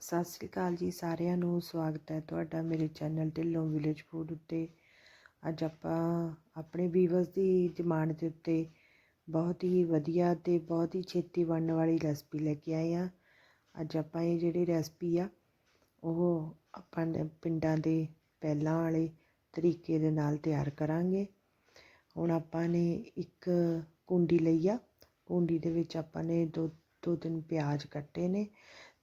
ਸਤਿ ਸ੍ਰੀ ਅਕਾਲ ਜੀ ਸਾਰਿਆਂ ਨੂੰ, ਸਵਾਗਤ ਹੈ ਤੁਹਾਡਾ ਮੇਰੇ ਚੈਨਲ ਢਿੱਲੋਂ ਵਿਲੇਜ ਫੂਡ ਉੱਤੇ। ਅੱਜ ਆਪਾਂ ਆਪਣੇ ਵੀਵਰਸ ਦੀ ਡਿਮਾਂਡ ਦੇ ਉੱਤੇ ਬਹੁਤ ਹੀ ਵਧੀਆ ਤੇ ਬਹੁਤ ਹੀ ਛੇਤੀ ਬਣਨ ਵਾਲੀ ਰੈਸਪੀ ਲੈ ਕੇ ਆਏ ਆ ਅੱਜ ਆਪਾਂ ਇਹ ਜਿਹੜੀ ਰੈਸਪੀ ਆ, ਉਹ ਆਪਾਂ ਪਿੰਡਾਂ ਦੇ ਪਹਿਲਾਂ ਵਾਲੇ ਤਰੀਕੇ ਦੇ ਨਾਲ ਤਿਆਰ ਕਰਾਂਗੇ। ਹੁਣ ਆਪਾਂ ਨੇ ਇੱਕ ਕੁੰਡੀ ਲਈ ਆ। ਕੁੰਡੀ ਦੇ ਵਿੱਚ ਆਪਾਂ ਨੇ ਦੋ ਦੋ ਤਿੰਨ ਪਿਆਜ਼ ਕੱਟੇ ਨੇ।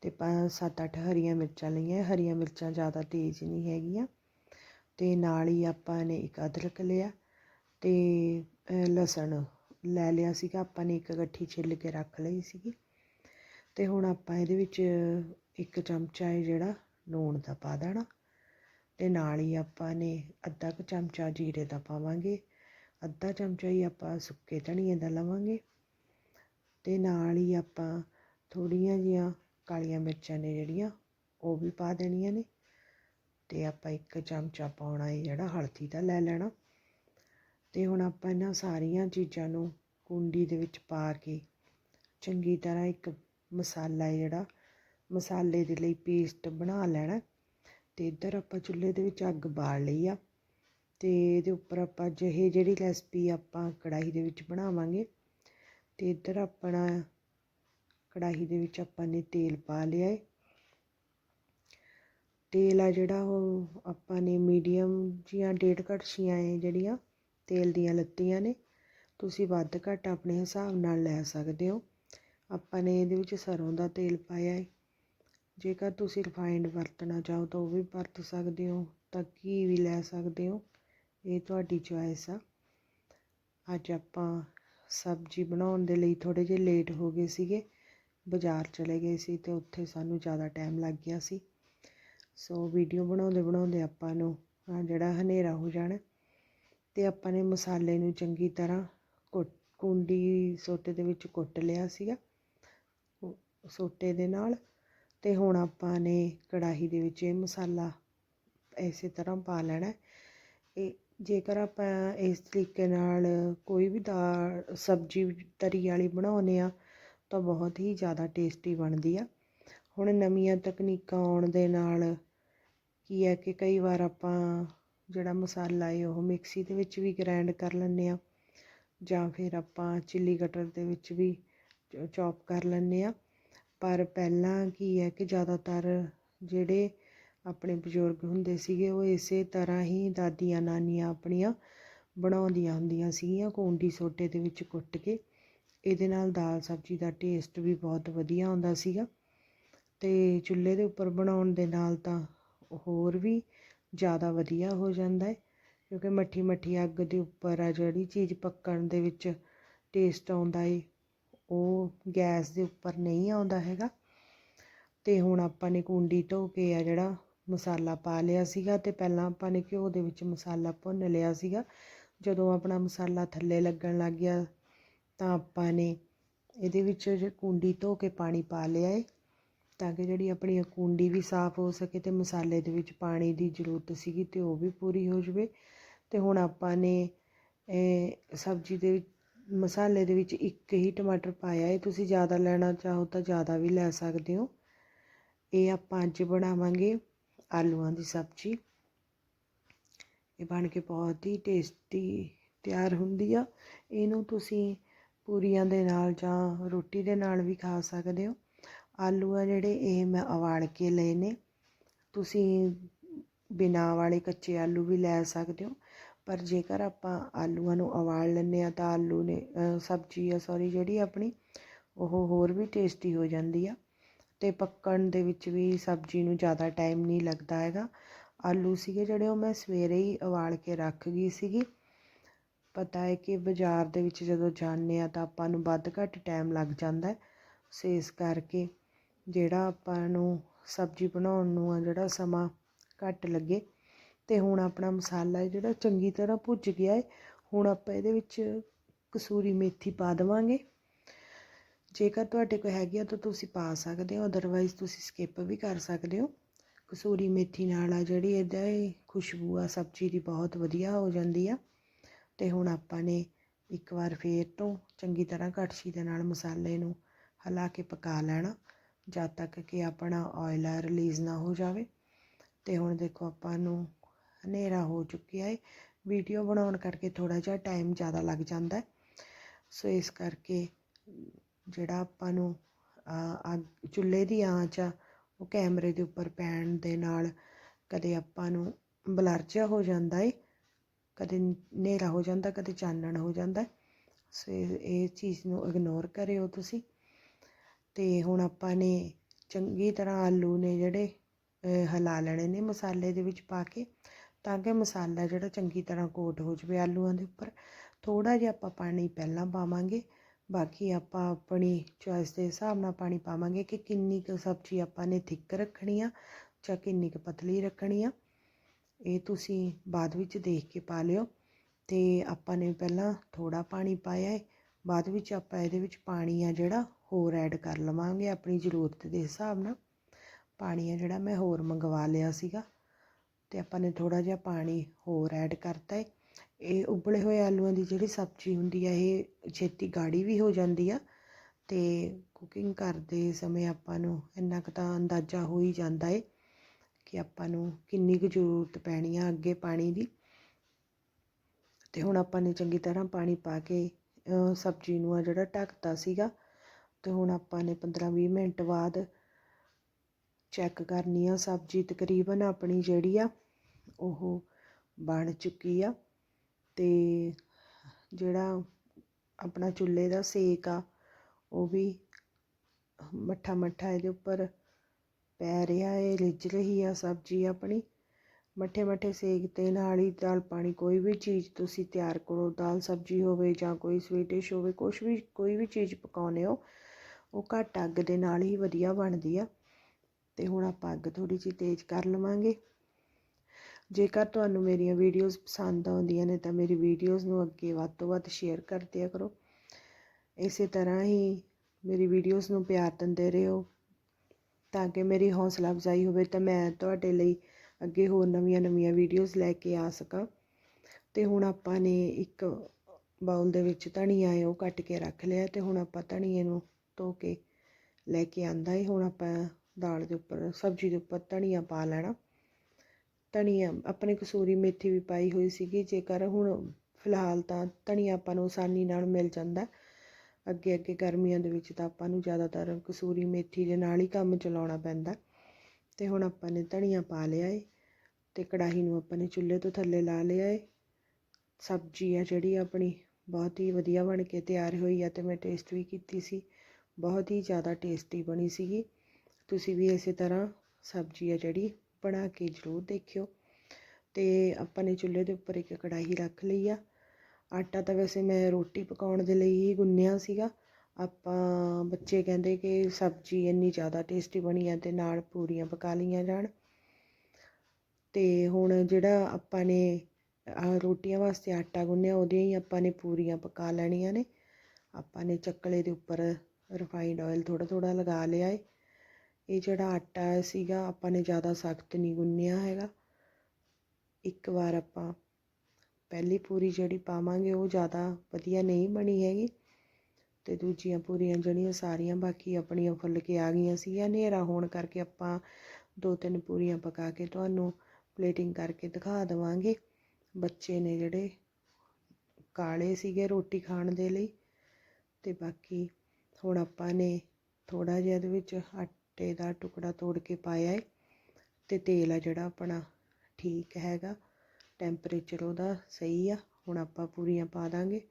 ਅਤੇ ਪੰਜ ਸੱਤ ਅੱਠ ਹਰੀਆਂ ਮਿਰਚਾਂ ਲਈਆਂ, ਹਰੀਆਂ ਮਿਰਚਾਂ ਜ਼ਿਆਦਾ ਤੇਜ਼ ਨਹੀਂ ਹੈਗੀਆਂ। ਅਤੇ ਨਾਲ ਹੀ ਆਪਾਂ ਨੇ ਇੱਕ ਅਦਰਕ ਲਿਆ ਅਤੇ ਲਸਣ ਲੈ ਲਿਆ ਸੀਗਾ। ਆਪਾਂ ਨੇ ਇੱਕ ਗੱਠੀ ਛਿੱਲ ਕੇ ਰੱਖ ਲਈ ਸੀਗੀ। ਅਤੇ ਹੁਣ ਆਪਾਂ ਇਹਦੇ ਵਿੱਚ ਇੱਕ ਚਮਚਾ ਹੈ ਜਿਹੜਾ ਲੂਣ ਦਾ ਪਾ ਦੇਣਾ। ਅਤੇ ਨਾਲ ਹੀ ਆਪਾਂ ਨੇ ਅੱਧਾ ਕੁ ਚਮਚਾ ਜੀਰੇ ਦਾ ਪਾਵਾਂਗੇ। ਅੱਧਾ ਚਮਚਾ ਹੀ ਆਪਾਂ ਸੁੱਕੇ ਧਨੀਏ ਦਾ ਲਵਾਂਗੇ। ਅਤੇ ਨਾਲ ਹੀ ਆਪਾਂ ਥੋੜ੍ਹੀਆਂ ਜੀਆਂ ਕਾਲੀਆਂ ਮਿਰਚਾਂ ਨੇ ਜਿਹੜੀਆਂ, ਉਹ ਵੀ ਪਾ ਦੇਣੀਆਂ ਨੇ। ਤੇ ਆਪਾਂ ਇੱਕ ਚਮਚਾ ਪਾਉਣਾ ਹੈ ਜਿਹੜਾ, ਹਲਦੀ ਦਾ ਲੈ ਲੈਣਾ। ਤੇ ਹੁਣ ਆਪਾਂ ਇਹਨਾਂ ਸਾਰੀਆਂ ਚੀਜ਼ਾਂ ਨੂੰ ਕੁੰਡੀ ਦੇ ਵਿੱਚ ਪਾ ਕੇ ਚੰਗੀ ਤਰ੍ਹਾਂ ਇੱਕ ਮਸਾਲਾ ਹੈ ਜਿਹੜਾ, ਮਸਾਲੇ ਦੇ ਲਈ ਪੇਸਟ ਬਣਾ ਲੈਣਾ। ਤੇ ਇੱਧਰ ਆਪਾਂ ਚੁੱਲ੍ਹੇ ਦੇ ਵਿੱਚ ਅੱਗ ਬਾਲ ਲਈ ਆ। ਤੇ ਇਹਦੇ ਉੱਪਰ ਆਪਾਂ ਜਿਹੇ ਜਿਹੜੀ ਰੈਸਪੀ ਆਪਾਂ ਕੜਾਹੀ ਦੇ ਵਿੱਚ ਬਣਾਵਾਂਗੇ। ਤੇ ਇੱਧਰ ਆਪਣਾ ਕੜਾਹੀ ਦੇ ਵਿੱਚ ਆਪਾਂ ਨੇ ਤੇਲ ਪਾ ਲਿਆ ਹੈ ਤੇਲ ਆ ਜਿਹੜਾ ਉਹ ਆਪਾਂ ਨੇ ਮੀਡੀਅਮ ਜੀਆਂ ਡੇਢ ਕੜਛੀਆਂ ਹੈ ਜਿਹੜੀਆਂ ਤੇਲ ਦੀਆਂ ਲੱਤੀਆਂ ਨੇ, ਤੁਸੀਂ ਵੱਧ ਘੱਟ ਆਪਣੇ ਹਿਸਾਬ ਨਾਲ ਲੈ ਸਕਦੇ ਹੋ। ਆਪਾਂ ਨੇ ਇਹਦੇ ਵਿੱਚ ਸਰੋਂ ਦਾ ਤੇਲ ਪਾਇਆ ਹੈ ਜੇਕਰ ਤੁਸੀਂ ਰਿਫਾਈਨਡ ਵਰਤਣਾ ਚਾਹੋ ਤਾਂ ਉਹ ਵੀ ਵਰਤ ਸਕਦੇ ਹੋ, ਤਾਂ ਘੀ ਵੀ ਲੈ ਸਕਦੇ ਹੋ। ਇਹ ਤੁਹਾਡੀ ਚੋਇਸ ਆ। ਅੱਜ ਆਪਾਂ ਸਬਜ਼ੀ ਬਣਾਉਣ ਦੇ ਲਈ ਥੋੜੇ ਜਿਹੇ ਲੇਟ ਹੋ ਗਏ ਸੀਗੇ। ਬਾਜ਼ਾਰ ਚਲੇ ਗਏ ਸੀ ਅਤੇ ਉੱਥੇ ਸਾਨੂੰ ਜ਼ਿਆਦਾ ਟਾਈਮ ਲੱਗ ਗਿਆ ਸੀ। ਸੋ ਵੀਡੀਓ ਬਣਾਉਂਦੇ ਬਣਾਉਂਦੇ ਆਪਾਂ ਨੂੰ ਜਿਹੜਾ ਹਨੇਰਾ ਹੋ ਜਾਣਾ ਅਤੇ ਆਪਾਂ ਨੇ ਮਸਾਲੇ ਨੂੰ ਚੰਗੀ ਤਰ੍ਹਾਂ ਕੁੱਟ, ਕੁੰਡੀ ਸੋਟੇ ਦੇ ਵਿੱਚ ਕੁੱਟ ਲਿਆ ਸੀਗਾ। ਸੋਟੇ ਦੇ ਨਾਲ ਅਤੇ ਹੁਣ ਆਪਾਂ ਨੇ ਕੜਾਹੀ ਦੇ ਵਿੱਚ ਇਹ ਮਸਾਲਾ ਇਸੇ ਤਰ੍ਹਾਂ ਪਾ ਲੈਣਾ ਇਹ ਜੇਕਰ ਆਪਾਂ ਇਸ ਤਰੀਕੇ ਨਾਲ ਕੋਈ ਵੀ ਦਾਲ ਸਬਜ਼ੀ ਤਰੀ ਵਾਲੀ ਬਣਾਉਂਦੇ ਆ ਤਾਂ ਬਹੁਤ ਹੀ ਜ਼ਿਆਦਾ ਟੇਸਟੀ ਬਣਦੀ ਆ। ਹੁਣ ਨਵੀਆਂ ਤਕਨੀਕਾਂ ਆਉਣ ਦੇ ਨਾਲ ਕੀ ਹੈ ਕਿ ਕਈ ਵਾਰ ਆਪਾਂ ਜਿਹੜਾ ਮਸਾਲਾ ਏ, ਉਹ ਮਿਕਸੀ ਦੇ ਵਿੱਚ ਵੀ ਗ੍ਰਾਈਂਡ ਕਰ ਲੈਂਦੇ ਆ ਜਾਂ ਫਿਰ ਆਪਾਂ ਚਿੱਲੀ ਕਟਰ ਦੇ ਵਿੱਚ ਵੀ ਚੌਪ ਕਰ ਲੈਂਦੇ ਆ ਪਰ ਪਹਿਲਾਂ ਕੀ ਹੈ ਕਿ ਜ਼ਿਆਦਾਤਰ ਜਿਹੜੇ ਆਪਣੇ ਬਜ਼ੁਰਗ ਹੁੰਦੇ ਸੀਗੇ, ਉਹ ਇਸੇ ਤਰ੍ਹਾਂ ਹੀ ਦਾਦੀਆਂ ਨਾਨੀਆਂ ਆਪਣੀਆਂ ਬਣਾਉਂਦੀਆਂ ਹੁੰਦੀਆਂ ਸੀਗੀਆਂ, ਕੌਂਡੀ ਸੋਟੇ ਦੇ ਵਿੱਚ ਕੁੱਟ ਕੇ। ਇਹਦੇ ਨਾਲ ਦਾਲ ਸਬਜ਼ੀ ਦਾ ਟੇਸਟ ਵੀ ਬਹੁਤ ਵਧੀਆ ਆਉਂਦਾ ਸੀਗਾ। ਅਤੇ ਚੁੱਲ੍ਹੇ ਦੇ ਉੱਪਰ ਬਣਾਉਣ ਦੇ ਨਾਲ ਤਾਂ ਹੋਰ ਵੀ ਜ਼ਿਆਦਾ ਵਧੀਆ ਹੋ ਜਾਂਦਾ ਹੈ, ਕਿਉਂਕਿ ਮੱਠੀ ਮੱਠੀ ਅੱਗ ਦੇ ਉੱਪਰ ਆ ਜਿਹੜੀ ਚੀਜ਼ ਪੱਕਣ ਦੇ ਵਿੱਚ ਟੇਸਟ ਆਉਂਦਾ ਏ, ਉਹ ਗੈਸ ਦੇ ਉੱਪਰ ਨਹੀਂ ਆਉਂਦਾ ਹੈਗਾ। ਅਤੇ ਹੁਣ ਆਪਾਂ ਨੇ ਕੁੰਡੀ ਧੋ ਕੇ ਆ ਜਿਹੜਾ ਮਸਾਲਾ ਪਾ ਲਿਆ ਸੀਗਾ ਤੇ ਪਹਿਲਾਂ ਆਪਾਂ ਨੇ ਘਿਓ ਦੇ ਵਿੱਚ ਮਸਾਲਾ ਭੁੰਨ ਲਿਆ ਸੀਗਾ। ਜਦੋਂ ਆਪਣਾ ਮਸਾਲਾ ਥੱਲੇ ਲੱਗਣ ਲੱਗ ਗਿਆ ਤਾਂ ਆਪਾਂ ਨੇ ਇਹਦੇ ਵਿੱਚ ਕੁੰਡੀ ਧੋ ਕੇ ਪਾਣੀ ਪਾ ਲਿਆ ਹੈ ਤਾਂ ਕਿ ਜਿਹੜੀ ਆਪਣੀ ਕੁੰਡੀ ਵੀ ਸਾਫ਼ ਹੋ ਸਕੇ ਤੇ ਮਸਾਲੇ ਦੇ ਵਿੱਚ ਪਾਣੀ ਦੀ ਜ਼ਰੂਰਤ ਸੀਗੀ ਤੇ ਉਹ ਵੀ ਪੂਰੀ ਹੋ ਜਵੇ। ਤੇ ਹੁਣ ਆਪਾਂ ਨੇ ਸਬਜ਼ੀ ਦੇ ਮਸਾਲੇ ਦੇ ਵਿੱਚ ਇੱਕ ਹੀ ਟਮਾਟਰ ਪਾਇਆ ਹੈ ਤੁਸੀਂ ਜ਼ਿਆਦਾ ਲੈਣਾ ਚਾਹੋ ਤਾਂ ਜ਼ਿਆਦਾ ਵੀ ਲੈ ਸਕਦੇ ਹੋ। ਇਹ ਆਪਾਂ ਅੱਜ ਬਣਾਵਾਂਗੇ ਆਲੂਆਂ ਦੀ ਸਬਜ਼ੀ। ਇਹ ਬਣ ਕੇ ਬਹੁਤ ਹੀ ਟੇਸਟੀ ਤਿਆਰ ਹੁੰਦੀ ਆ। ਇਹਨੂੰ ਤੁਸੀਂ ਪੂਰੀਆਂ ਦੇ ਨਾਲ ਜਾਂ ਰੋਟੀ ਦੇ ਨਾਲ ਵੀ ਖਾ ਸਕਦੇ ਹੋ। ਆਲੂ ਆ ਜਿਹੜੇ ਇਹ ਮੈਂ ਉਬਾਲ ਕੇ ਲਏ ਨੇ। ਤੁਸੀਂ ਬਿਨਾਂ ਵਾਲੇ ਕੱਚੇ ਆਲੂ ਵੀ ਲੈ ਸਕਦੇ ਹੋ। ਪਰ ਜੇਕਰ ਆਪਾਂ ਆਲੂਆਂ ਨੂੰ ਉਬਾਲ ਲੈਂਦੇ ਆ ਤਾਂ ਆਲੂ ਨੇ ਸਬਜ਼ੀ ਆ ਸੌਰੀ ਜਿਹੜੀ ਆਪਣੀ, ਉਹ ਹੋਰ ਵੀ ਟੇਸਟੀ ਹੋ ਜਾਂਦੀ ਆ। ਤੇ ਪੱਕਣ ਦੇ ਵਿੱਚ ਵੀ ਸਬਜ਼ੀ ਨੂੰ ਜ਼ਿਆਦਾ ਟਾਈਮ ਨਹੀਂ ਲੱਗਦਾ ਹੈਗਾ। ਆਲੂ ਸੀਗੇ ਜਿਹੜੇ ਉਹ ਮੈਂ ਸਵੇਰੇ ਹੀ ਉਬਾਲ ਕੇ ਰੱਖ ਗਈ ਸੀਗੀ। ਪਤਾ ਹੈ ਕਿ ਬਾਜ਼ਾਰ ਦੇ ਵਿੱਚ ਜਦੋਂ ਜਾਂਦੇ ਹਾਂ ਤਾਂ ਆਪਾਂ ਨੂੰ ਵੱਧ ਘੱਟ ਟਾਈਮ ਲੱਗ ਜਾਂਦਾ ਸੋ ਇਸ ਕਰਕੇ ਜਿਹੜਾ ਆਪਾਂ ਨੂੰ ਸਬਜ਼ੀ ਬਣਾਉਣ ਨੂੰ ਆ ਜਿਹੜਾ ਸਮਾਂ ਘੱਟ ਲੱਗੇ ਅਤੇ ਹੁਣ ਆਪਣਾ ਮਸਾਲਾ ਜਿਹੜਾ ਚੰਗੀ ਤਰ੍ਹਾਂ ਭੁੱਜ ਗਿਆ ਹੈ, ਹੁਣ ਆਪਾਂ ਇਹਦੇ ਵਿੱਚ ਕਸੂਰੀ ਮੇਥੀ ਪਾ ਦੇਵਾਂਗੇ। ਜੇਕਰ ਤੁਹਾਡੇ ਕੋਲ ਹੈਗੀ ਆ ਤਾਂ ਤੁਸੀਂ ਪਾ ਸਕਦੇ ਹੋ ਅਦਰਵਾਈਜ਼ ਤੁਸੀਂ ਸਕਿਪ ਵੀ ਕਰ ਸਕਦੇ ਹੋ। ਕਸੂਰੀ ਮੇਥੀ ਨਾਲ ਆ ਜਿਹੜੀ ਇਹਦਾ ਖੁਸ਼ਬੂ ਆ, ਸਬਜ਼ੀ ਦੀ ਬਹੁਤ ਵਧੀਆ ਹੋ ਜਾਂਦੀ ਆ। ਅਤੇ ਹੁਣ ਆਪਾਂ ਨੇ ਇੱਕ ਵਾਰ ਫਿਰ ਤੋਂ ਚੰਗੀ ਤਰ੍ਹਾਂ ਕੜਛੀ ਦੇ ਨਾਲ ਮਸਾਲੇ ਨੂੰ ਹਿਲਾ ਕੇ ਪਕਾ ਲੈਣਾ, ਜਦ ਤੱਕ ਕਿ ਆਪਣਾ ਆਇਲ ਆ ਰਿਲੀਜ਼ ਨਾ ਹੋ ਜਾਵੇ। ਅਤੇ ਹੁਣ ਦੇਖੋ ਆਪਾਂ ਨੂੰ ਹਨੇਰਾ ਹੋ ਚੁੱਕਿਆ ਹੈ ਵੀਡੀਓ ਬਣਾਉਣ ਕਰਕੇ ਥੋੜ੍ਹਾ ਜਿਹਾ ਟਾਈਮ ਜ਼ਿਆਦਾ ਲੱਗ ਜਾਂਦਾ ਸੋ ਇਸ ਕਰਕੇ ਜਿਹੜਾ ਆਪਾਂ ਨੂੰ ਅੱਗ, ਚੁੱਲ੍ਹੇ ਦੀ ਆਂਚ ਆ, ਉਹ ਕੈਮਰੇ ਦੇ ਉੱਪਰ ਪੈਣ ਦੇ ਨਾਲ ਕਦੇ ਆਪਾਂ ਨੂੰ ਬਲਰ ਜਿਹਾ ਹੋ ਜਾਂਦਾ ਏ। ਕਦੇ ਹਨੇਰਾ ਹੋ ਜਾਂਦਾ, ਕਦੇ ਚਾਨਣ ਹੋ ਜਾਂਦਾ, ਸੋ ਇਹ ਚੀਜ਼ ਨੂੰ ਇਗਨੋਰ ਕਰਿਓ ਤੁਸੀਂ। ਤੇ ਹੁਣ ਆਪਾਂ ਨੇ ਚੰਗੀ ਤਰ੍ਹਾਂ ਆਲੂ ਨੇ ਜਿਹੜੇ ਹਿਲਾ ਲੈਣੇ ਨੇ ਮਸਾਲੇ ਦੇ ਵਿੱਚ ਪਾ ਕੇ, ਤਾਂ ਕਿ ਮਸਾਲਾ ਜਿਹੜਾ ਚੰਗੀ ਤਰ੍ਹਾਂ ਕੋਟ ਹੋ ਜਾਵੇ ਆਲੂਆਂ ਦੇ ਉੱਪਰ। ਥੋੜਾ ਜਿਹਾ ਆਪਾਂ ਪਾਣੀ ਪਹਿਲਾਂ ਪਾਵਾਂਗੇ, ਬਾਕੀ ਆਪਾਂ ਆਪਣੀ ਚੋਇਸ ਦੇ ਹਿਸਾਬ ਨਾਲ ਪਾਣੀ ਪਾਵਾਂਗੇ ਕਿ ਕਿੰਨੀ ਕੁ ਸਬਜ਼ੀ ਆਪਾਂ ਨੇ ਥਿੱਕ ਰੱਖਣੀ ਆ ਜਾਂ ਕਿੰਨੀ ਕੁ ਪਤਲੀ ਰੱਖਣੀ ਆ। ਇਹ ਤੁਸੀਂ ਬਾਅਦ ਵਿੱਚ ਦੇਖ ਕੇ ਪਾ ਲਿਓ। ਤੇ ਆਪਾਂ ਨੇ ਪਹਿਲਾਂ ਥੋੜਾ ਪਾਣੀ ਪਾਇਆ ਹੈ ਬਾਅਦ ਵਿੱਚ ਆਪਾਂ ਇਹਦੇ ਵਿੱਚ ਪਾਣੀ ਆ ਜਿਹੜਾ ਹੋਰ ਐਡ ਕਰ ਲਵਾਂਗੇ ਆਪਣੀ ਜ਼ਰੂਰਤ ਦੇ ਹਿਸਾਬ ਨਾਲ। ਪਾਣੀ ਆ ਜਿਹੜਾ ਮੈਂ ਹੋਰ ਮੰਗਵਾ ਲਿਆ ਸੀਗਾ। ਤੇ ਆਪਾਂ ਨੇ ਥੋੜਾ ਜਿਹਾ ਪਾਣੀ ਹੋਰ ਐਡ ਕਰਤਾ ਹੈ ਇਹ ਉਬਲੇ ਹੋਏ ਆਲੂਆਂ ਦੀ ਜਿਹੜੀ ਸਬਜ਼ੀ ਹੁੰਦੀ ਆ, ਇਹ ਛੇਤੀ ਗਾੜੀ ਵੀ ਹੋ ਜਾਂਦੀ ਆ। ਤੇ ਕੁਕਿੰਗ ਕਰਦੇ ਸਮੇਂ ਆਪਾਂ ਨੂੰ ਇੰਨਾ ਕੁ ਤਾਂ ਅੰਦਾਜ਼ਾ ਹੋ ਹੀ ਜਾਂਦਾ ਏ। ਕਿ ਆਪਾਂ ਨੂੰ ਕਿੰਨੀ ਕੁ ਜ਼ਰੂਰਤ ਪੈਣੀ ਆ ਅੱਗੇ ਪਾਣੀ ਦੀ। ਤੇ ਹੁਣ ਆਪਾਂ ਨੇ ਚੰਗੀ ਤਰ੍ਹਾਂ ਪਾਣੀ ਪਾ ਕੇ ਸਬਜ਼ੀ ਨੂੰ ਆ ਜਿਹੜਾ ਢੱਕਤਾ ਸੀਗਾ, ਤੇ ਹੁਣ ਆਪਾਂ ਨੇ 15-20 ਮਿੰਟ ਬਾਅਦ ਚੈੱਕ ਕਰਨੀ ਆ ਸਬਜ਼ੀ ਤਕਰੀਬਨ ਆਪਣੀ ਜਿਹੜੀ ਆ, ਉਹ ਬਣ ਚੁੱਕੀ ਆ। ਤੇ ਜਿਹੜਾ ਆਪਣਾ ਚੁੱਲ੍ਹੇ ਦਾ ਸੇਕ ਆ, ਉਹ ਵੀ ਮੱਠਾ ਮੱਠਾ ਇਹਦੇ ਉੱਪਰ ਪੈ ਰਿਹਾ ਏ, ਰਿੱਝ ਰਹੀ ਆ ਸਬਜ਼ੀ ਆਪਣੀ। ਮੱਠੇ ਮੱਠੇ ਸੇਕ 'ਤੇ ਨਾਲ ਹੀ ਦਾਲ ਪਾਣੀ, ਕੋਈ ਵੀ ਚੀਜ਼ ਤੁਸੀਂ ਤਿਆਰ ਕਰੋ। ਦਾਲ ਸਬਜ਼ੀ ਹੋਵੇ ਜਾਂ ਕੋਈ ਸਵੀਟ ਡਿਸ਼ ਹੋਵੇ, ਕੁਛ ਵੀ, ਕੋਈ ਵੀ ਚੀਜ਼ ਪਕਾਉਂਦੇ ਹੋ, ਉਹ ਘੱਟ ਅੱਗ ਦੇ ਨਾਲ ਹੀ ਵਧੀਆ ਬਣਦੀ ਆ। ਤੇ ਹੁਣ ਆਪਾਂ ਅੱਗ ਥੋੜੀ ਜਿਹੀ ਤੇਜ਼ ਕਰ ਲਵਾਂਗੇ। ਜੇਕਰ ਤੁਹਾਨੂੰ ਮੇਰੀਆਂ ਵੀਡੀਓਜ਼ ਪਸੰਦ ਆਉਂਦੀਆਂ ਨੇ, ਤਾਂ ਮੇਰੀ ਵੀਡੀਓਜ਼ ਨੂੰ ਅੱਗੇ ਵੱਧ ਤੋਂ ਵੱਧ ਸ਼ੇਅਰ ਕਰਦਿਆ ਕਰੋ। ਇਸੇ ਤਰ੍ਹਾਂ ਹੀ ਮੇਰੀ ਵੀਡੀਓਜ਼ ਨੂੰ ਪਿਆਰ ਦਿੰਦੇ ਰਹੋ। ਤਾਂ ਕਿ ਮੇਰੀ ਹੌਸਲਾ ਅਫਜ਼ਾਈ ਹੋਵੇ ਤਾਂ ਮੈਂ ਤੁਹਾਡੇ ਲਈ ਅੱਗੇ ਹੋਰ ਨਵੀਆਂ ਨਵੀਆਂ ਵੀਡੀਓਜ਼ ਲੈ ਕੇ ਆ ਸਕਾਂ। ਅਤੇ ਹੁਣ ਆਪਾਂ ਨੇ ਇੱਕ ਬਾਉਲ ਦੇ ਵਿੱਚ ਧਨੀਆ ਹੈ, ਉਹ ਕੱਟ ਕੇ ਰੱਖ ਲਿਆ ਤੇ ਹੁਣ ਆਪਾਂ ਧਨੀਏ ਨੂੰ ਧੋ ਕੇ ਲੈ ਕੇ ਆਂਦਾ ਹੈ। ਹੁਣ ਆਪਾਂ ਦਾਲ ਦੇ ਉੱਪਰ, ਸਬਜ਼ੀ ਦੇ ਉੱਪਰ ਧਨੀਆ ਪਾ ਲੈਣਾ। ਧਨੀਆ, ਆਪਣੇ ਕਸੂਰੀ ਮੇਥੀ ਵੀ ਪਾਈ ਹੋਈ ਸੀਗੀ, ਜੇਕਰ ਹੁਣ ਫਿਲਹਾਲ ਤਾਂ ਧਨੀਆ ਆਪਾਂ ਨੂੰ ਆਸਾਨੀ ਨਾਲ ਮਿਲ ਜਾਂਦਾ। ਅੱਗੇ ਅੱਗੇ ਗਰਮੀਆਂ ਦੇ ਵਿੱਚ ਤਾਂ ਆਪਾਂ ਨੂੰ ਜ਼ਿਆਦਾਤਰ ਕਸੂਰੀ ਮੇਥੀ ਦੇ ਨਾਲ ਹੀ ਕੰਮ ਚਲਾਉਣਾ ਪੈਂਦਾ। ਤੇ ਹੁਣ ਆਪਾਂ ਨੇ ਧਨੀਆ ਪਾ ਲਿਆ ਏ ਤੇ ਕੜਾਹੀ ਨੂੰ ਆਪਾਂ ਨੇ ਚੁੱਲ੍ਹੇ ਤੋਂ ਥੱਲੇ ਲਾ ਲਿਆ ਏ। ਸਬਜ਼ੀ ਆ ਜਿਹੜੀ ਆਪਣੀ ਬਹੁਤ ਹੀ ਵਧੀਆ ਬਣ ਕੇ ਤਿਆਰ ਹੋਈ ਆ ਤੇ ਮੈਂ ਟੇਸਟ ਵੀ ਕੀਤੀ ਸੀ। ਬਹੁਤ ਹੀ ਜ਼ਿਆਦਾ ਟੇਸਟੀ ਬਣੀ ਸੀਗੀ। ਤੁਸੀਂ ਵੀ ਇਸੇ ਤਰ੍ਹਾਂ ਸਬਜ਼ੀ ਆ ਜਿਹੜੀ ਬਣਾ ਕੇ ਜ਼ਰੂਰ ਦੇਖਿਓ। ਤੇ ਆਪਾਂ ਨੇ ਚੁੱਲ੍ਹੇ ਦੇ ਉੱਪਰ ਇੱਕ ਕੜਾਹੀ ਰੱਖ ਲਈ ਆ। ਆਟਾ ਤਾਂ ਵੈਸੇ ਮੈਂ ਰੋਟੀ ਪਕਾਉਣ ਦੇ ਲਈ ਹੀ ਗੁੰਨਿਆ ਸੀਗਾ। ਆਪਾਂ ਬੱਚੇ ਕਹਿੰਦੇ ਕਿ ਸਬਜ਼ੀ ਇੰਨੀ ਜ਼ਿਆਦਾ ਟੇਸਟੀ ਬਣੀ ਹੈ ਅਤੇ ਨਾਲ ਪੂਰੀਆਂ ਪਕਾ ਲਈਆਂ ਜਾਣ। ਅਤੇ ਹੁਣ ਜਿਹੜਾ ਆਪਾਂ ਨੇ ਰੋਟੀਆਂ ਵਾਸਤੇ ਆਟਾ ਗੁੰਨਿਆ, ਉਹਦੀਆਂ ਹੀ ਆਪਾਂ ਨੇ ਪੂਰੀਆਂ ਪਕਾ ਲੈਣੀਆਂ ਨੇ। ਆਪਾਂ ਨੇ ਚੱਕਲੇ ਦੇ ਉੱਪਰ ਰਿਫਾਈਂਡ ਆਇਲ ਥੋੜ੍ਹਾ ਥੋੜ੍ਹਾ ਲਗਾ ਲਿਆ ਏ। ਇਹ ਜਿਹੜਾ ਆਟਾ ਸੀਗਾ, ਆਪਾਂ ਨੇ ਜ਼ਿਆਦਾ ਸਖਤ ਨਹੀਂ ਗੁੰਨਿਆ ਹੈਗਾ। ਇੱਕ ਵਾਰ ਆਪਾਂ ਪਹਿਲੀ ਪੂਰੀ ਜਿਹੜੀ ਪਾਵਾਂਗੇ, ਉਹ ਜ਼ਿਆਦਾ ਵਧੀਆ ਨਹੀਂ ਬਣੀ ਹੈਗੀ। ਅਤੇ ਦੂਜੀਆਂ ਪੂਰੀਆਂ ਜਿਹੜੀਆਂ ਸਾਰੀਆਂ ਬਾਕੀ ਆਪਣੀਆਂ ਫੁੱਲ ਕੇ ਆ ਗਈਆਂ ਸੀ ਹਨੇਰਾ ਹੋਣ ਕਰਕੇ ਆਪਾਂ ਦੋ ਤਿੰਨ ਪੂਰੀਆਂ ਪਕਾ ਕੇ ਤੁਹਾਨੂੰ ਪਲੇਟਿੰਗ ਕਰਕੇ ਦਿਖਾ ਦੇਵਾਂਗੇ। ਬੱਚੇ ਨੇ ਜਿਹੜੇ ਕਾਲੇ ਸੀਗੇ ਰੋਟੀ ਖਾਣ ਦੇ ਲਈ, ਤੇ ਬਾਕੀ ਹੁਣ ਆਪਾਂ ਨੇ ਥੋੜਾ ਜਿਹਾ ਇਹਦੇ ਵਿੱਚ ਆਟੇ ਦਾ ਟੁਕੜਾ ਤੋੜ ਕੇ ਪਾਇਆ ਹੈ ਤੇ ਤੇਲ ਆ ਜਿਹੜਾ ਆਪਣਾ ਠੀਕ ਹੈਗਾ। ਟੈਂਪਰੇਚਰ ਉਹਦਾ ਸਹੀ ਆ, ਹੁਣ ਆਪਾਂ ਪੂਰੀਆਂ ਪਾ ਦਾਂਗੇ।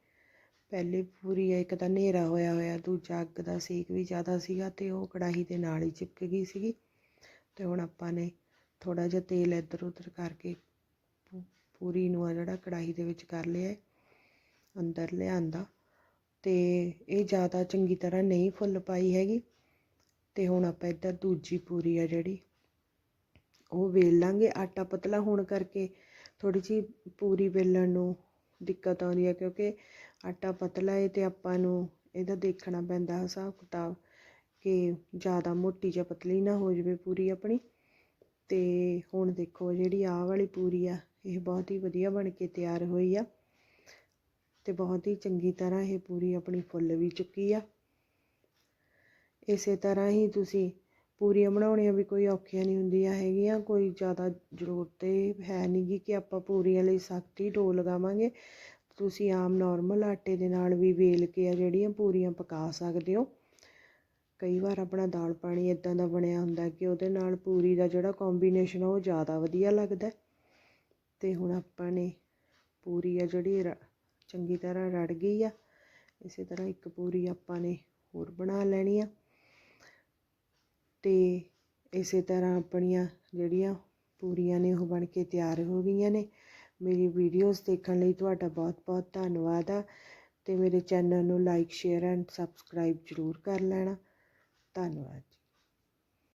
ਪਹਿਲੀ ਪੂਰੀ ਆ, ਇੱਕ ਤਾਂ ਹਨੇਰਾ ਹੋਇਆ ਹੋਇਆ, ਦੂਜਾ ਅੱਗ ਦਾ ਸੇਕ ਵੀ ਜ਼ਿਆਦਾ ਸੀਗਾ ਤੇ ਉਹ ਕੜਾਹੀ ਦੇ ਨਾਲ ਹੀ ਚਿਪਕ ਗਈ ਸੀਗੀ। ਤੇ ਹੁਣ ਆਪਾਂ ਨੇ ਥੋੜਾ ਜਿਹਾ ਤੇਲ ਇੱਧਰ ਉੱਧਰ ਕਰਕੇ ਪੂਰੀ ਨੂੰ ਆ ਜਿਹੜਾ ਕੜਾਹੀ ਦੇ ਵਿੱਚ ਕਰ ਲਿਆ ਅੰਦਰ ਲਿਆਂਦਾ ਤੇ ਇਹ ਜ਼ਿਆਦਾ ਚੰਗੀ ਤਰ੍ਹਾਂ ਨਹੀਂ ਫੁੱਲ ਪਾਈ ਹੈਗੀ। ਤੇ ਹੁਣ ਆਪਾਂ ਇੱਧਰ ਦੂਜੀ ਪੂਰੀ ਆ ਜਿਹੜੀ, ਉਹ ਵੇਲ ਲਾਂਗੇ। ਆਟਾ ਪਤਲਾ ਹੋਣ ਕਰਕੇ ਥੋੜ੍ਹੀ ਜਿਹੀ ਪੂਰੀ ਵੇਲਣ ਨੂੰ ਦਿੱਕਤ ਆਉਂਦੀ ਹੈ ਕਿਉਂਕਿ ਆਟਾ ਪਤਲਾ ਹੈ ਅਤੇ ਆਪਾਂ ਨੂੰ ਇਹਦਾ ਦੇਖਣਾ ਪੈਂਦਾ ਹਿਸਾਬ ਕਿਤਾਬ ਕਿ ਜ਼ਿਆਦਾ ਮੋਟੀ ਜਾਂ ਪਤਲੀ ਨਾ ਹੋ ਜਾਵੇ ਪੂਰੀ ਆਪਣੀ। ਅਤੇ ਹੁਣ ਦੇਖੋ ਜਿਹੜੀ ਆਹ ਵਾਲੀ ਪੂਰੀ ਆ, ਇਹ ਬਹੁਤ ਹੀ ਵਧੀਆ ਬਣ ਕੇ ਤਿਆਰ ਹੋਈ ਆ ਅਤੇ ਬਹੁਤ ਹੀ ਚੰਗੀ ਤਰ੍ਹਾਂ ਇਹ ਪੂਰੀ ਆਪਣੀ ਫੁੱਲ ਵੀ ਚੁੱਕੀ ਆ। ਇਸੇ ਤਰ੍ਹਾਂ ਹੀ ਤੁਸੀਂ ਪੂਰੀਆਂ ਬਣਾਉਣੀਆਂ ਵੀ ਕੋਈ ਔਖੀਆਂ ਨਹੀਂ ਹੁੰਦੀਆਂ ਹੈਗੀਆਂ, ਕੋਈ ਜ਼ਿਆਦਾ ਜ਼ਰੂਰਤ ਇਹ ਹੈ ਨਹੀਂ ਗੀ ਕਿ ਆਪਾਂ ਪੂਰੀਆਂ ਲਈ ਸਖਤ ਹੀ ਡੋ ਲਗਾਵਾਂਗੇ। ਤੁਸੀਂ ਆਮ ਨੋਰਮਲ ਆਟੇ ਦੇ ਨਾਲ ਵੀ ਵੇਲ ਕੇ ਆ ਜਿਹੜੀਆਂ ਪੂਰੀਆਂ ਪਕਾ ਸਕਦੇ ਹੋ। ਕਈ ਵਾਰ ਆਪਣਾ ਦਾਲ ਪਾਣੀ ਇਦਾਂ ਦਾ ਬਣਿਆ ਹੁੰਦਾ ਕਿ ਉਹਦੇ ਨਾਲ ਪੂਰੀ ਦਾ ਜਿਹੜਾ ਕੰਬੀਨੇਸ਼ਨ ਉਹ ਜ਼ਿਆਦਾ ਵਧੀਆ ਲੱਗਦਾ। ਤੇ ਹੁਣ ਆਪਾਂ ਨੇ ਪੂਰੀ ਆ ਜਿਹੜੀ ਰ- ਚੰਗੀ ਤਰ੍ਹਾਂ ਰੜ ਗਈ ਆ, ਇਸੇ ਤਰ੍ਹਾਂ ਇੱਕ ਪੂਰੀ ਆਪਾਂ ਨੇ ਹੋਰ ਬਣਾ ਲੈਣੀ ਆ। ਤੇ ਇਸੇ ਤਰ੍ਹਾਂ ਆਪਣੀਆਂ ਜਿਹੜੀਆਂ ਪੂਰੀਆਂ ਨੇ ਉਹ ਬਣ ਕੇ ਤਿਆਰ ਹੋ ਗਈਆਂ ਨੇ। ਮੇਰੀ ਵੀਡੀਓਜ਼ ਦੇਖਣ ਲਈ ਤੁਹਾਡਾ ਬਹੁਤ ਬਹੁਤ ਧੰਨਵਾਦ ਆ ਅਤੇ ਮੇਰੇ ਚੈਨਲ ਨੂੰ ਲਾਈਕ ਸ਼ੇਅਰ ਐਂਡ ਸਬਸਕ੍ਰਾਈਬ ਜ਼ਰੂਰ ਕਰ ਲੈਣਾ। ਧੰਨਵਾਦ ਜੀ।